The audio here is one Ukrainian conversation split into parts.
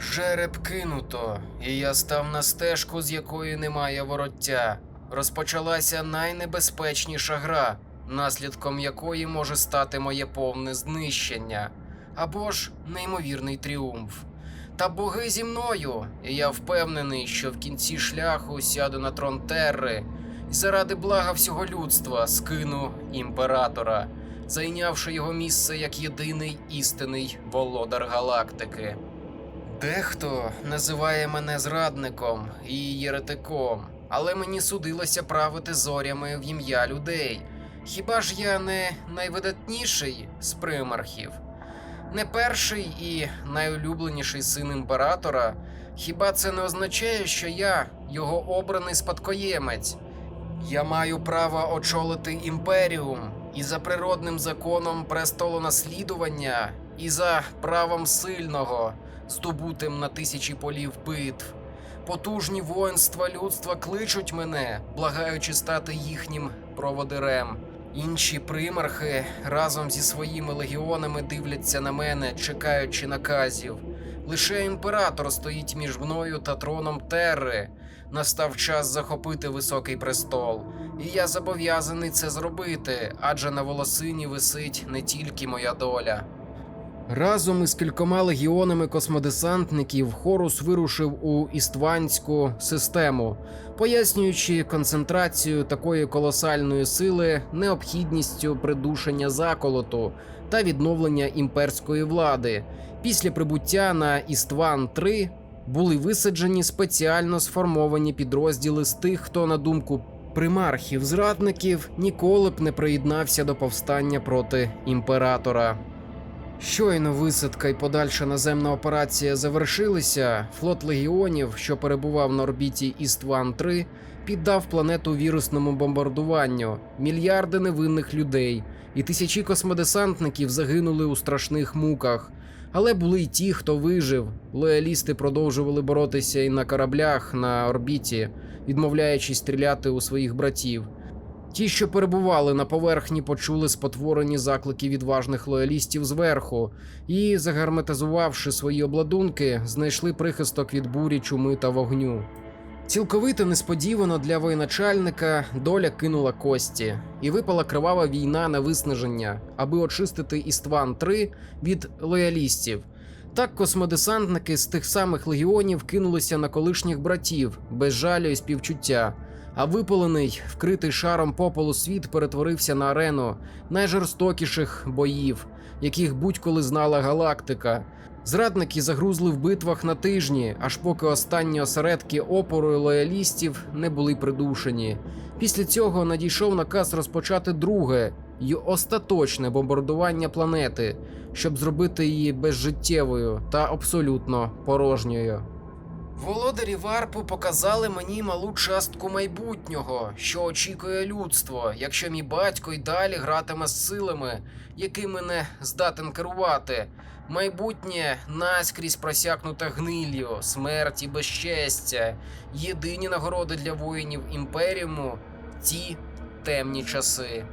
Жереб кинуто, і я став на стежку, з якої немає вороття. Розпочалася найнебезпечніша гра, наслідком якої може стати моє повне знищення або ж неймовірний тріумф. Та боги зі мною, і я впевнений, що в кінці шляху сяду на трон Терри і заради блага всього людства скину імператора, зайнявши його місце як єдиний істинний володар галактики. Дехто називає мене зрадником і єретиком, але мені судилося правити зорями в ім'я людей. Хіба ж я не найвидатніший з примархів? Не перший і найулюбленіший син імператора. Хіба це не означає, що я його обраний спадкоємець? Я маю право очолити імперіум і за природним законом престолонаслідування, і за правом сильного, здобутим на тисячі полів битв. Потужні воїнства людства кличуть мене, благаючи стати їхнім проводирем. Інші примархи разом зі своїми легіонами дивляться на мене, чекаючи наказів. Лише імператор стоїть між мною та троном Терри. Настав час захопити високий престол, і я зобов'язаний це зробити, адже на волосині висить не тільки моя доля. Разом із кількома легіонами космодесантників Хорус вирушив у істванську систему, пояснюючи концентрацію такої колосальної сили необхідністю придушення заколоту та відновлення імперської влади. Після прибуття на Істван 3 були висаджені спеціально сформовані підрозділи з тих, хто, на думку примархів зрадників, ніколи б не приєднався до повстання проти імператора. Щойно висадка і подальша наземна операція завершилися, флот легіонів, що перебував на орбіті Істван-3, піддав планету вірусному бомбардуванню, мільярди невинних людей, і тисячі космодесантників загинули у страшних муках. Але були й ті, хто вижив. Лоялісти продовжували боротися і на кораблях на орбіті, відмовляючись стріляти у своїх братів. Ті, що перебували на поверхні, почули спотворені заклики відважних лоялістів зверху і, загарметизувавши свої обладунки, знайшли прихисток від бурі, чуми та вогню. Цілковито несподівано для воєначальника доля кинула кості, і випала кривава війна на виснаження, аби очистити Істван 3 від лоялістів. Так космодесантники з тих самих легіонів кинулися на колишніх братів без жалю і співчуття. А випалений, вкритий шаром попелу світ перетворився на арену найжорстокіших боїв, яких будь-коли знала галактика. Зрадники загрузли в битвах на тижні, аж поки останні осередки опору і лоялістів не були придушені. Після цього надійшов наказ розпочати друге й остаточне бомбардування планети, щоб зробити її безжиттєвою та абсолютно порожньою. Володарі Варпу показали мені малу частку майбутнього, що очікує людство, якщо мій батько й далі гратиме з силами, якими не здатен керувати. Майбутнє наскрізь просякнуте гниллю, смерть і безчестя. Єдині нагороди для воїнів імперіуму ті темні часи.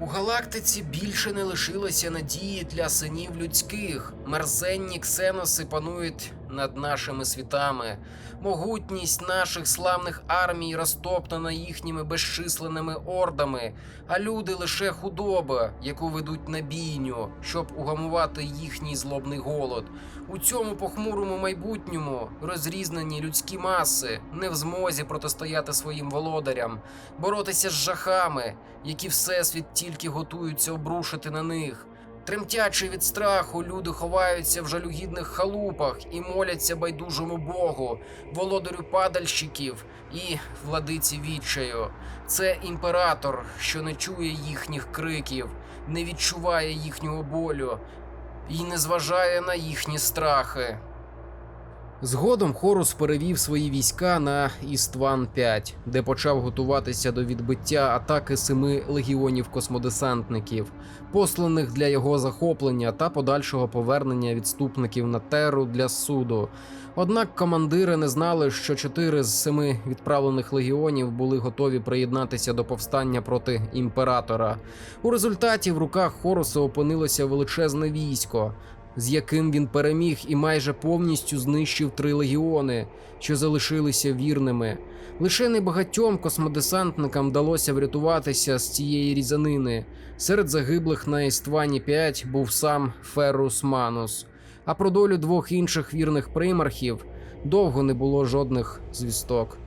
У галактиці більше не лишилося надії для синів людських. Мерзенні ксеноси панують над нашими світами. Могутність наших славних армій розтоптана їхніми безчисленними ордами, а люди лише худоба, яку ведуть на бійню, щоб угамувати їхній злобний голод. У цьому похмурому майбутньому розрізнені людські маси не в змозі протистояти своїм володарям, боротися з жахами, які всесвіт тільки готуються обрушити на них. Тремтячи від страху, люди ховаються в жалюгідних халупах і моляться байдужому Богу, володарю падальщиків і владиці відчаю. Це імператор, що не чує їхніх криків, не відчуває їхнього болю і не зважає на їхні страхи. Згодом Хорус перевів свої війська на Істван 5 де почав готуватися до відбиття атаки семи легіонів космодесантників, посланих для його захоплення та подальшого повернення відступників на теру для суду. Однак командири не знали, що чотири з семи відправлених легіонів були готові приєднатися до повстання проти імператора. У результаті в руках Хоруса опинилося величезне військо. З яким він переміг і майже повністю знищив три легіони, що залишилися вірними. Лише небагатьом космодесантникам вдалося врятуватися з цієї різанини. Серед загиблих на Іствані 5 був сам Феррус Манус. А про долю двох інших вірних примархів довго не було жодних звісток.